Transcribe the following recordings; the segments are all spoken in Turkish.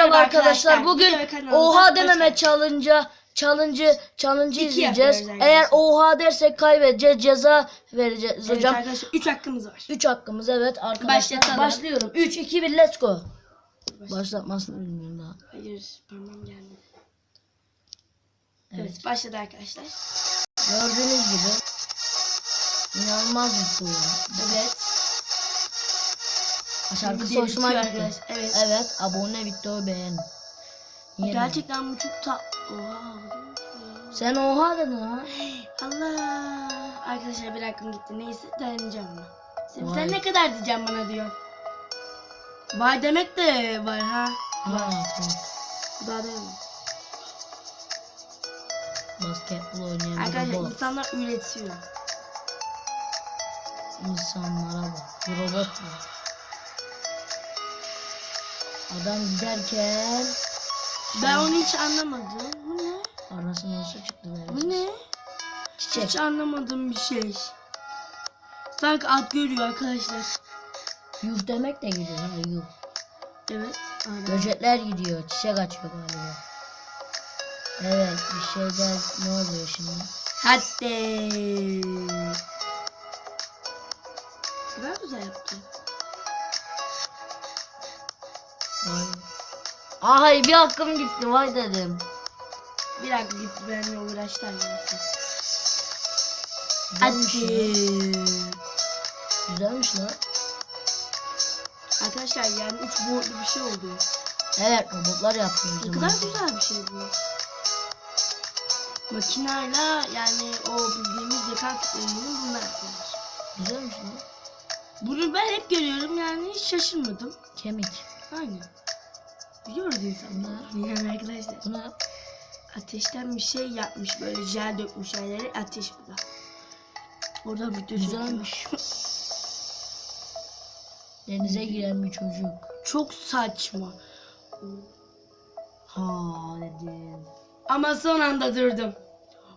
merhaba arkadaşlar. Bugün oha dememe challenge challenge İki izleyeceğiz. Eğer oha dersek kaybedeceğiz. Ceza vereceğiz Evet hocam. arkadaşlar 3 hakkımız var. 3 hakkımız evet arkadaşlar. Başlatalım. Başlıyorum. 3 2 1 let's go. Başlatmasını bilmiyorum daha. Hayır parmağım gelmedi. Evet. Evet başladı arkadaşlar. Gördüğünüz gibi inanılmaz bir oyun. Evet. Şarkısı Video hoşuma gitti. arkadaşlar, evet. Evet, abone videoyu beğen. Niye? Gerçekten bu çok ta... Oha. Sen oha dedin ha. Allah. Arkadaşlar bir hakkım gitti. Neyse dayanacağım buna. Sen, Vay. sen ne kadar diyeceğim bana diyor. Vay demek de var ha. Ha, tamam. Daha dayanamam. Basketbol oynayan Arkadaşlar robot. insanlar üretiyor. İnsanlara bak. Robot bu. Adam giderken Ben onu hiç anlamadım. Bu ne? arasına su çıktı Bu böyle. ne? Çiçek. Hiç anlamadığım bir şey. Sanki at görüyor arkadaşlar. Yuh demek de gidiyor ha yuh. Evet. aynen. Böcekler gidiyor. Çiçek açıyor galiba. Evet bir şeyler ne oluyor şimdi? Hadi. Ne güzel yaptı. Ay bir hakkım gitti vay dedim. Bir dakika gitti benimle uğraştı arkadaşlar. Güzelmiş Hadi. Güzelmiş lan. Arkadaşlar yani üç boyutlu bir şey oldu. Evet robotlar o Ne zaman. kadar güzel bir şey bu. Makinayla yani o bildiğimiz zeka kütlelerinin bunlar yapıyorlar. Güzelmiş lan. Bunu ben hep görüyorum yani hiç şaşırmadım. Kemik. Aynen. Biliyoruz insanlar. Yani arkadaşlar. Ne? Ateşten bir şey yapmış böyle jel dökmüş yerlere ateş bu da. Orada çekiyor. Güzelmiş. Denize giren bir çocuk. Çok saçma. Ha dedim. Ama son anda durdum.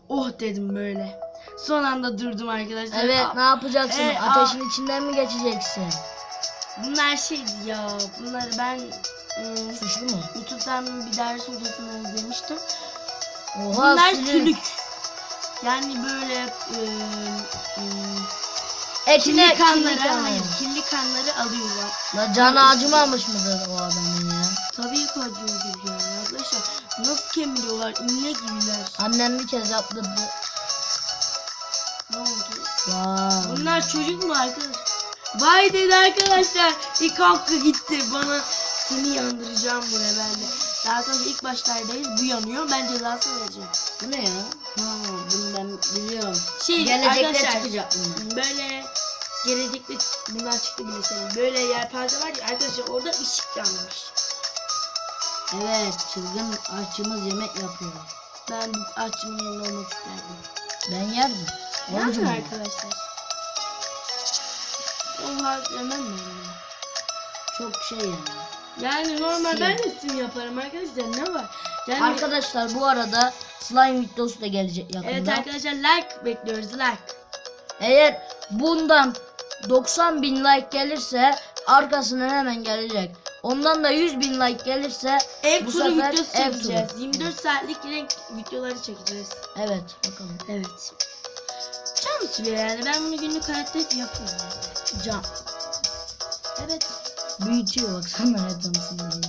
Oh dedim böyle. Son anda durdum arkadaşlar. Evet Aa, ne yapacaksın? e. Ateşin içinden mi geçeceksin? Bunlar şeydi ya. Bunları ben ım, Suçlu mu? YouTube'dan bir ders hocasına izlemiştim. Oha Bunlar sülük. sülük. Yani böyle ım, ım, Etine kirli kanları, kirli kanları. hayır, kirli kanları alıyorlar. La canı acımamış mıdır o adamın ya? Tabii ki acıyordur yani arkadaşlar. Nasıl kemiriyorlar? İğne gibiler. Annem bir kez yaptırdı. Ne oldu? Vay. Bunlar çocuk mu arkadaş? Vay dedi arkadaşlar. İlk hakkı gitti. Bana seni yandıracağım bu levelde. Daha arkadaşlar ilk başlardayız. Bu yanıyor. Ben cezasını vereceğim. Bu ne ya? Ha bunu ben biliyorum. Şey Gelecekte çıkacak bunlar. böyle gelecekte bunlar çıktı bile senin. Böyle yelpaze var ya arkadaşlar orada ışık yanmış. Evet çılgın aşçımız yemek yapıyor. Ben bu aşçının yerinde olmak isterdim. Ben yerdim. Var. arkadaşlar. Ben bunu. Çok şey yani. Yani normal Sil. ben de sim yaparım arkadaşlar ne var? Yani Arkadaşlar bu arada slime videosu da gelecek yakında. evet arkadaşlar like bekliyoruz like. Eğer bundan 90 bin like gelirse arkasına hemen gelecek. Ondan da 100 bin like gelirse Ev bu turu sefer videosu ev çekeceğiz. turu. 24 saatlik renk videoları çekeceğiz. Evet bakalım. Evet. Can yani ben bunu günlük hayatta hep yapıyorum. Can. Evet. Büyütüyor baksana Hı hı.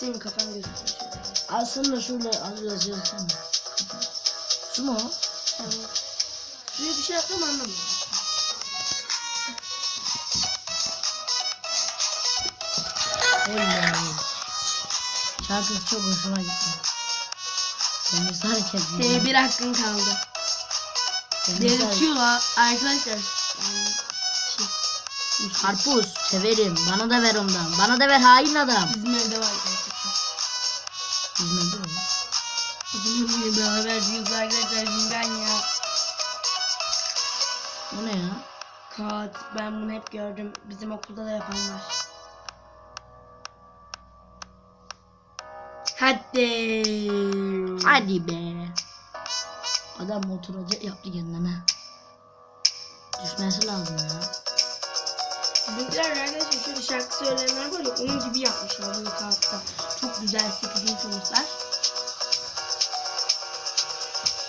Senin kafan gözüküyor. şöyle. Aslında şurada az yazıyorsana. Su mu? o? Tamam. Böyle bir şey yapmam anlamıyorum. Oley. Şarkısı çok hoşuma gitti. Deniz hareket Senin bir hakkın kaldı. Delirtiyor ha arkadaşlar. Karpuz severim. Bana da ver ondan. Bana da ver hain adam. Bizim evde var gerçekten. İzmedi mi? Bizim evde beraber büyük arkadaşlar zindan ya. O ne ya? Kağıt ben bunu hep gördüm. Bizim okulda da yapan var. Hadi. Hadi be. Adam oturacak yaptı kendine. Düşmesi lazım ya. Bizimkiler arkadaşlar şöyle şarkı söyleyenler var ya onun gibi yapmışlar bu kağıtta. Çok güzel 8. sınıflar.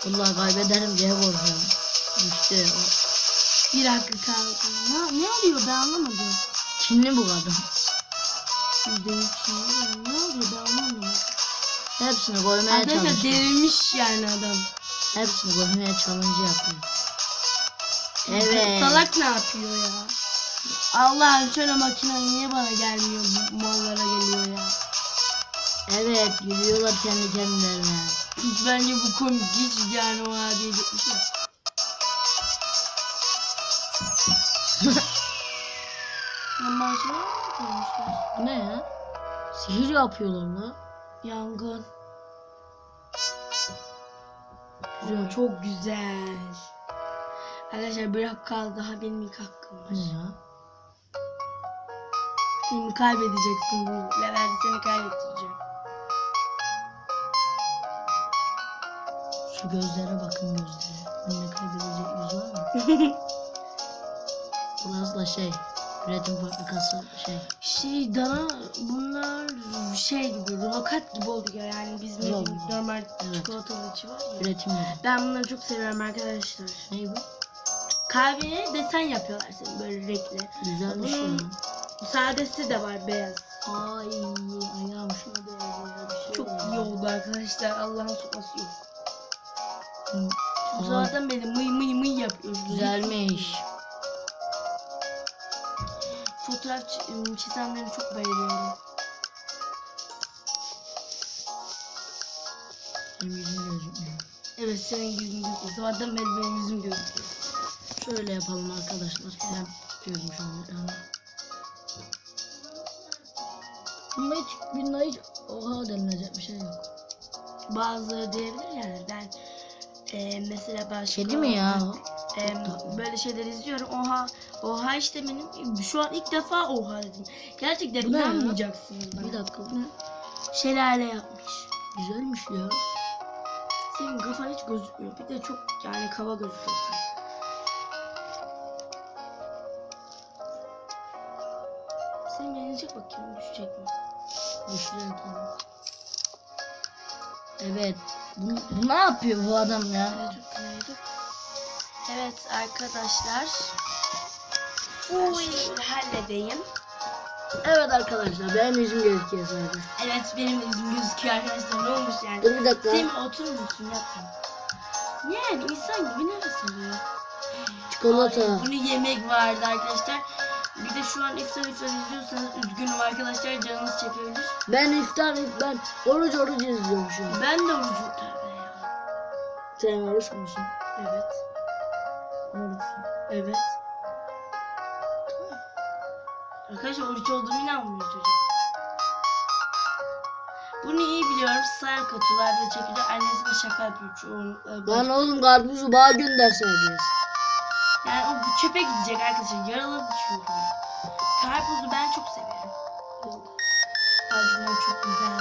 Vallahi kaybederim diye korkuyorum. İşte o. Bir hakkı kaldı. Ne, ne oluyor ben anlamadım. Çinli bu kadın. İçin ne oluyor ben anlamadım. Hepsini koymaya Arkadaşlar çalışıyor. delirmiş yani adam. Hepsini koymaya challenge yapıyor. Evet. Salak ne yapıyor ya? Allah'ım şöyle makine niye bana gelmiyor bu mallara geliyor ya. Evet yürüyorlar kendi kendilerine. Bence bu komik hiç yani o diyecek bir şey. mı koymuşlar? Ne ya? Sihir yapıyorlar la. Yangın. Güzel. Çok güzel. Arkadaşlar bir kaldı daha benim ilk hakkım Bu ne var. ya? Seni kaybedeceksin levelde seni kaybedeceğim. Şu gözlere bakın gözlere. Önüne kaybedecek yüz var mı? Da şey. Üretim fabrikası şey. Şey dana bunlar şey gibi rulokat gibi oluyor yani biz ne Rulo. bileyim, normal Evet. çikolatalı içi var ya. Üretim yeri. Ben bunları çok seviyorum arkadaşlar. Ne bu? Kalbine desen yapıyorlar senin böyle renkli. Güzelmiş ya. Bunun Sadesi de var beyaz. Ay ayağım şuna. Bir şey Çok oldu. iyi oldu arkadaşlar. Allah'ın sopası yok. Ay, zaten beni mıy mıy mıy yapıyor. Güzelmiş. Fotoğraf çi- çizenleri çok beğeniyorum. Benim yüzüm gözükmüyor. Evet senin yüzün gözüküyor. Zaten benim, benim yüzüm gözüküyor. Şöyle yapalım arkadaşlar. Ben tutuyorum şu an Ama hiç bunda hiç oha denilecek bir şey yok. Bazıları diyebilir yani ben e, mesela başka Kedi mi ya e, böyle şeyler izliyorum. Oha oha işte benim şu an ilk defa oha dedim. Gerçekten Bu inanmayacaksınız bana. Bir dakika bu ne? Şelale yapmış. Güzelmiş ya. Senin kafan hiç gözükmüyor. Bir de çok yani kaba gözüküyorsun. Senin beğenecek bakayım düşecek mi? Düşüyor tabii. Evet. Bu, bu ne yapıyor bu adam ya? Evet arkadaşlar. Uy, halledeyim. Evet arkadaşlar benim yüzüm gözüküyor zaten. Evet benim yüzüm gözüküyor arkadaşlar. Ne olmuş yani? Dur bir dakika. Semih oturur musun yapma. Yani insan gibi nefes alıyor. Çikolata. Ay, bunu yemek vardı arkadaşlar. Bir de şu an iftar iftar izliyorsanız üzgünüm arkadaşlar canınız çekebilir. Ben iftar ben oruç oruç izliyorum şu an. Ben de orucum tövbe ya. Sen oruç musun? Evet. Oruçsun. Evet. Arkadaşlar oruç olduğumu inanmıyor çocuk. Bunu iyi biliyorum. Sayar katılarda çekiyor. Annesine şaka yapıyor çoğunlukla. Lan oğlum karpuzu bana gönderseydiniz. Çöpe gidecek arkadaşlar. Yaraladı çünkü. Karpuzu ben çok severim. Acılar çok güzel.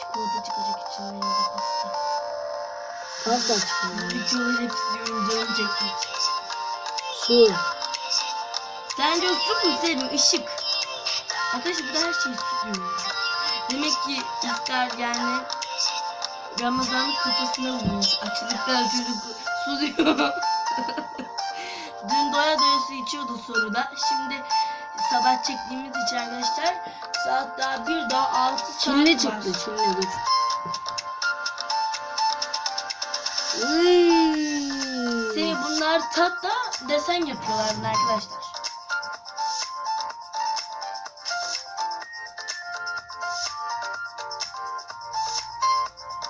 Çikolata çıkacak içinden ya da pasta. Pasta çıkıyor. Videoları hep izliyorum canım çekti. Su. Sence o su mu senin ışık? Arkadaşlar bu da her şeyi su diyor. Demek ki iftar yani Ramazan'ın kafasına vurmuş. Açlıktan çocuk su diyor. Dün doya doya su içiyordu soruda. Şimdi sabah çektiğimiz için arkadaşlar saat daha bir daha altı saat Çinli var. çıktı. Çinli dur. Hmm. Seni bunlar tatla desen yapıyorlar arkadaşlar.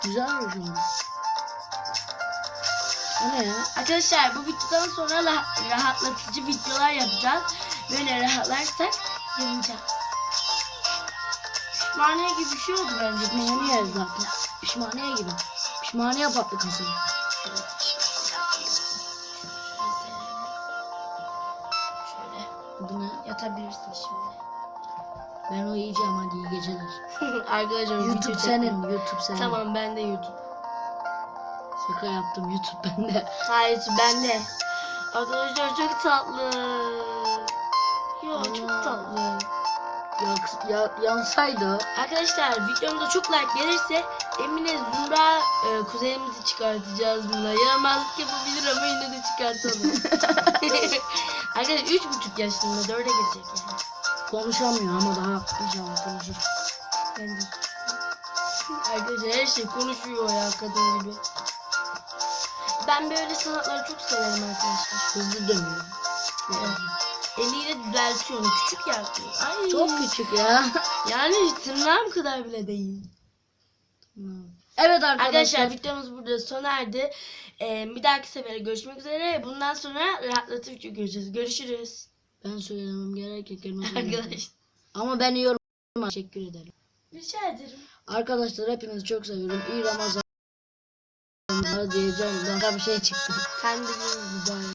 Güzelmiş o. O ne ya? Arkadaşlar bu videodan sonra rah- rahatlatıcı videolar yapacağız. Böyle rahatlarsak yanacağız. Pişmaniye gibi bir şey oldu bence. Pişmaniye zaten. Pişmaniye gibi. Pişmaniye fabrikası. Evet. Şöyle Bu ne? yatabilirsin şimdi. Ben o yiyeceğim hadi iyi geceler. Arkadaşlar YouTube senin. YouTube senin. Tamam ben de YouTube. Şaka yaptım YouTube bende. Hayır ben de. Arkadaşlar çok tatlı. ya çok Aa. tatlı. Yak- ya, yansaydı. Arkadaşlar videomuza çok like gelirse Emine Zümra e, kuzenimizi çıkartacağız bununla. Yaramazlık yapabilir ama yine de çıkartalım. Arkadaşlar üç buçuk yaşında dörde girecek yani. Konuşamıyor ama daha inşallah konuşur. Bence. Arkadaşlar her şey konuşuyor ya kadın gibi. Ben böyle sanatları çok severim arkadaşlar. Hızlı dönüyor. Evet. Eliyle düzeltiyor onu. Küçük yapıyor. Ay. Çok küçük ya. Yani tırnağım kadar bile değil. evet arkadaşlar. Arkadaşlar videomuz burada sona erdi. Ee, bir dahaki sefere görüşmek üzere. Bundan sonra rahatlatıcı görüşürüz. Görüşürüz. Ben söylemem gerekirken o zaman Arkadaş. Ama ben yorum teşekkür ederim. Rica ederim. Arkadaşlar hepinizi çok seviyorum. İyi Ramazanlar diyeceğim. Daha bir şey çıktı. Kendinize mübarek.